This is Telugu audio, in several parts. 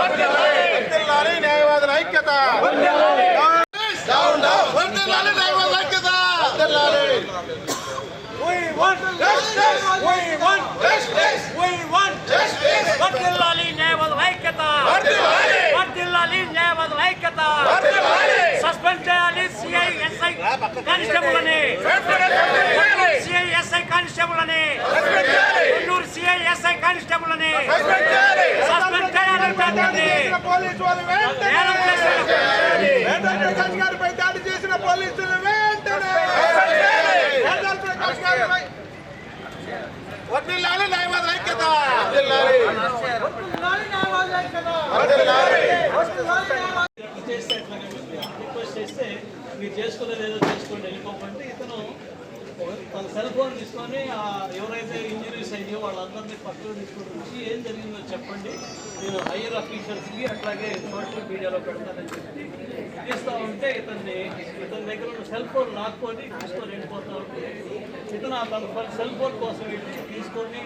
వర్ధిల్లాలి న్యాయవాదుల ఐక్యత వర్ధిల్లాలి న్యాయవాదుల ఐక్యత వర్ధిల్లాలి We want justice. We want justice. We want justice. వర్ధిల్లాలి న్యాయవాదుల ఐక్యత వర్ధిల్లాలి. వర్ధిల్లాలి న్యాయవాదుల ఐక్యత వర్ధిల్లాలి. సస్పెండ్ చేయాలి సిఐ ఎస్ఐ కానిస్టేబుల్ అని సిఐ ఎస్ఐ కానిస్టేబుల్ అని కొన్నూరు సిఐ ఎస్ఐ కానిస్టేబుల్ అని సస్పెండ్ చేయాలి పేర్కొంది. పోలీసు వాళ్ళు వెంటనే నేరం చేసిన వేదాంత ప్రకాష్ గారిపై దాడి చేసిన పోలీసులు వెంటనే వేదాంత ప్రకాష్ గారిపై వర్ధిల్లాలి న్యాయవాదుల ఐక్యత వర్ధిల్లాలి వర్ధిల్లాలి చేస్తే ఎట్లాగా రిక్వెస్ట్ చేస్తే మీరు చేసుకోలేదు ఏదో చేసుకోండి వెళ్ళిపోమంటే ఇతను తన సెల్ ఫోన్ తీసుకొని ఎవరైతే ఇంజరీస్ అయ్యో వాళ్ళందరినీ పక్కన తీసుకొని వచ్చి ఏం జరిగిందో చెప్పండి. నేను హైయర్ అఫీషియల్స్కి అట్లాగే సోషల్ మీడియాలో పెడతానని చెప్పి తీస్తూ ఉంటే ఇతన్ని ఇతని దగ్గర ఉన్న సెల్ ఫోన్ లాక్కొని తీసుకొని వెళ్ళిపోతా ఉంటే ఇతను తన సెల్ ఫోన్ కోసం వెళ్ళి తీసుకొని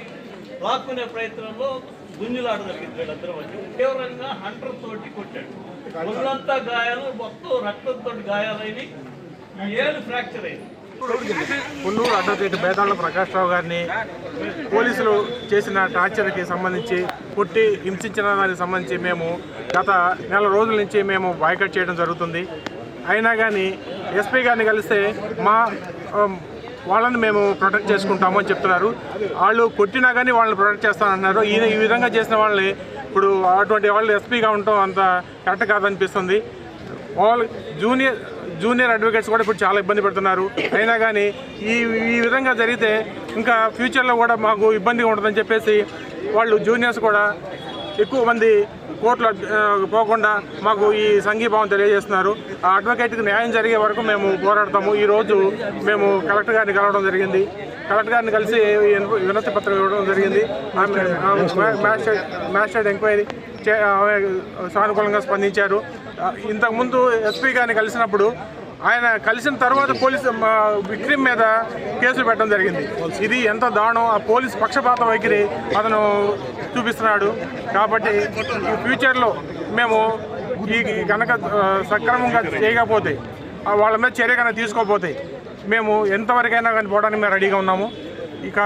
లాక్కునే ప్రయత్నంలో గుంజులాట జరిగింది వీళ్ళందరూ వచ్చి తీవ్రంగా హంటర్ తోటి కొట్టాడు. ఒళ్ళంతా గాయాలు మొత్తం రక్తంతో గాయాలైన ఏళ్ళు ఫ్రాక్చర్ అయింది. కొన్నూరు అడ్వకేట్ బేతాళ ప్రకాష్ రావు గారిని పోలీసులు చేసిన టార్చర్కి సంబంధించి కొట్టి హింసించిన దానికి సంబంధించి మేము గత నెల రోజుల నుంచి మేము బాయ్కట్ చేయడం జరుగుతుంది. అయినా కానీ ఎస్పీ గారిని కలిస్తే మా వాళ్ళని మేము ప్రొటెక్ట్ చేసుకుంటాము అని చెప్తున్నారు. వాళ్ళు కొట్టినా కానీ వాళ్ళని ప్రొటెక్ట్ చేస్తానంటున్నారు ఈయన ఈ విధంగా చేసిన వాళ్ళని ఇప్పుడు అటువంటి వాళ్ళు ఎస్పీగా ఉండటం అంత కరెక్ట్ కాదనిపిస్తుంది. వాళ్ళు జూనియర్ జూనియర్ అడ్వకేట్స్ కూడా ఇప్పుడు చాలా ఇబ్బంది పడుతున్నారు. అయినా కానీ ఈ ఈ విధంగా జరిగితే ఇంకా ఫ్యూచర్లో కూడా మాకు ఇబ్బందిగా ఉంటుందని చెప్పేసి వాళ్ళు జూనియర్స్ కూడా ఎక్కువ మంది కోర్టులో పోకుండా మాకు ఈ సంఘీభావం తెలియజేస్తున్నారు. ఆ అడ్వకేట్కి న్యాయం జరిగే వరకు మేము పోరాడతాము. ఈరోజు మేము కలెక్టర్ గారిని కలవడం జరిగింది. కలెక్టర్ గారిని కలిసి వినతి పత్రం ఇవ్వడం జరిగింది. ఆమె మ్యాజిస్ట్రేట్ మ్యాజిస్ట్రేట్ ఎంక్వైరీ చే- సానుకూలంగా స్పందించారు. ఇంతకుముందు ఎస్పీ గారిని కలిసినప్పుడు ఆయన కలిసిన తర్వాత పోలీసు మా విక్టిమ్ మీద కేసులు పెట్టడం జరిగింది. ఇది ఎంత దారుణం. ఆ పోలీస్ పక్షపాత వైఖరి అతను చూపిస్తున్నాడు. కాబట్టి ఈ ఫ్యూచర్లో మేము ఈ కనుక సక్రమంగా చేయకపోతే వాళ్ళ మీద చర్య కనుక తీసుకోకపోతే మేము ఎంతవరకైనా కానీ పోవడానికి మేము రెడీగా ఉన్నాము. ఇక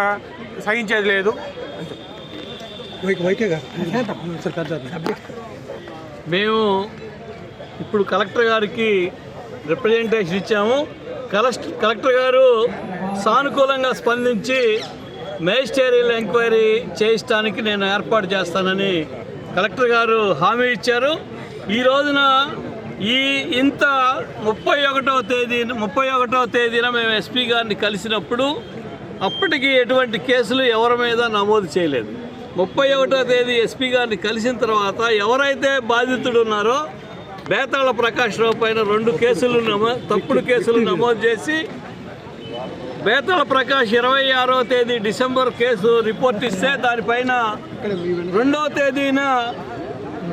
సహించేది లేదు. మేము ఇప్పుడు కలెక్టర్ గారికి రిప్రజెంటేషన్ ఇచ్చాము. కలెక్టర్ కలెక్టర్ గారు సానుకూలంగా స్పందించి మేజిస్టేరియల్ ఎంక్వైరీ చేయించడానికి నేను ఏర్పాటు చేస్తానని కలెక్టర్ గారు హామీ ఇచ్చారు. ఈ రోజున ఈ ఇంత ముప్పై ఒకటవ తేదీ ముప్పై ఒకటవ తేదీన మేము ఎస్పీ గారిని కలిసినప్పుడు అప్పటికి ఎటువంటి కేసులు ఎవరి మీద నమోదు చేయలేదు. ముప్పై ఒకటో తేదీ ఎస్పీ గారిని కలిసిన తర్వాత ఎవరైతే బాధితుడు ఉన్నారో బేతాళ ప్రకాష్ రావు పైన రెండు కేసులు నమో తప్పుడు కేసులు నమోదు చేసి బేతాళ ప్రకాష్ ఇరవై ఆరో తేదీ డిసెంబర్ కేసు రిపోర్ట్ ఇస్తే దానిపైన రెండవ తేదీన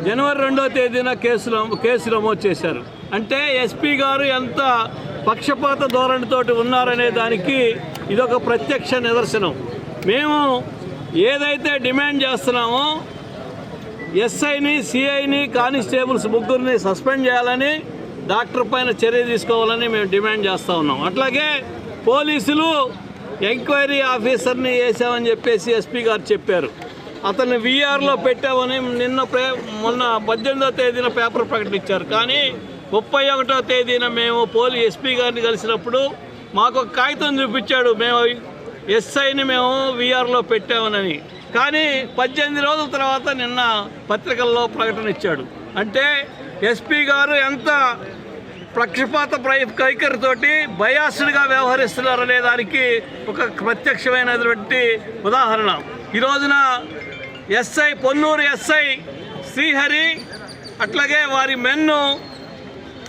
జనవరి రెండో తేదీన కేసు కేసు నమోదు చేశారు. అంటే ఎస్పీ గారు ఎంత పక్షపాత ధోరణితోటి ఉన్నారనే దానికి ఇదొక ప్రత్యక్ష నిదర్శనం. మేము ఏదైతే డిమాండ్ చేస్తున్నామో ఎస్ఐని సిఐని కానిస్టేబుల్స్ ముగ్గురిని సస్పెండ్ చేయాలని డాక్టర్ పైన చర్య తీసుకోవాలని మేము డిమాండ్ చేస్తూ ఉన్నాం. అట్లాగే పోలీసులు ఎంక్వైరీ ఆఫీసర్ని వేసామని చెప్పేసి ఎస్పీ గారు చెప్పారు. అతన్ని వీఆర్లో పెట్టామని నిన్న ప్రే మొన్న పద్దెనిమిదో తేదీన పేపర్ ప్రకటించారు. కానీ ముప్పై ఒకటో తేదీన మేము పోలీ ఎస్పీ గారిని కలిసినప్పుడు మాకు ఒక కాగితం చూపించాడు. మేము ఎస్ఐని మేము వీఆర్లో పెట్టామనని. కానీ పద్దెనిమిది రోజుల తర్వాత నిన్న పత్రికల్లో ప్రకటన ఇచ్చాడు. అంటే ఎస్పీ గారు ఎంత పక్షపాత ప్రై- వైఖరితోటి బయాస్డ్గా వ్యవహరిస్తున్నారనే దానికి ఒక ప్రత్యక్షమైనటువంటి ఉదాహరణ. ఈ రోజున ఎస్ఐ పొన్నూరు ఎస్ఐ శ్రీహరి అట్లాగే వారి మెన్ను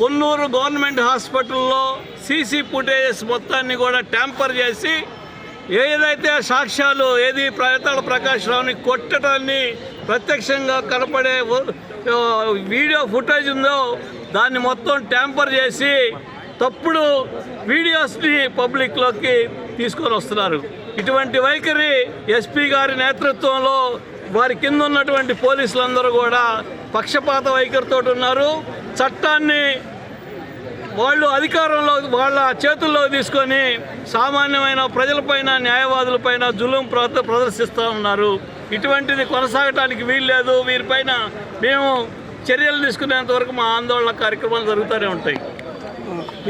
పొన్నూరు గవర్నమెంట్ హాస్పిటల్లో సీసీ ఫుటేజెస్ మొత్తాన్ని కూడా ట్యాంపర్ చేసి ఏదైతే సాక్ష్యాలు ఏది ప్రయత్నాల ప్రకాష్ రావుని కొట్టడాన్ని ప్రత్యక్షంగా కనపడే వీడియో ఫుటేజ్ ఉందో దాన్ని మొత్తం ట్యాంపర్ చేసి తప్పుడు వీడియోస్ని పబ్లిక్లోకి తీసుకొని వస్తున్నారు. ఇటువంటి వైఖరి ఎస్పీ గారి నేతృత్వంలో వారి కింద ఉన్నటువంటి పోలీసులందరూ కూడా పక్షపాత వైఖరితో ఉన్నారు. చట్టాన్ని వాళ్ళు అధికారంలో వాళ్ళ చేతుల్లో తీసుకొని సామాన్యమైన ప్రజలపైన న్యాయవాదులపైన జులుం ప్ర- ప్రదర్శిస్తూ ఉన్నారు. ఇటువంటిది కొనసాగటానికి వీల్లేదు. వీరిపైన మేము చర్యలు తీసుకునేంత వరకు మా ఆందోళన కార్యక్రమాలు జరుగుతూనే ఉంటాయి.